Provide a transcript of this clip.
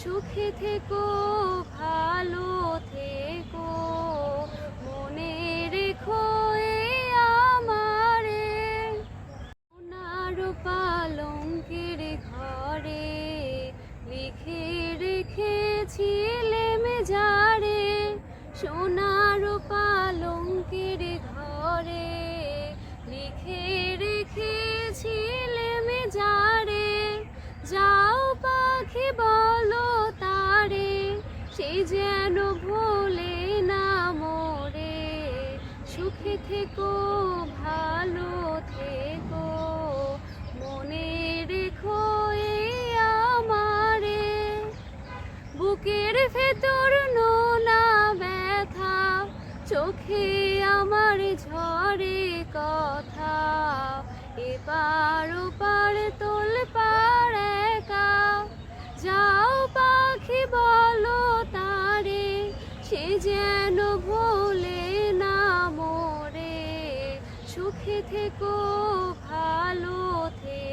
সুখে থেকো, ভালো থেকো। মনে রেখো এ আমারে। সোনার পালঙ্কের ঘরে লিখে রেখেছিলেম যারে সোনার সুখে থেকো, ভালো থেকো। মনে রেখো এই আমারে। বুকের ভেতর নোনা ব্যথা, চোখে আমার ঝরে কথা। এপার ওপার তোল পার একা। যাও পাখি বলো তারে, সে যেন ভোলে থেকো ভালো থেকো।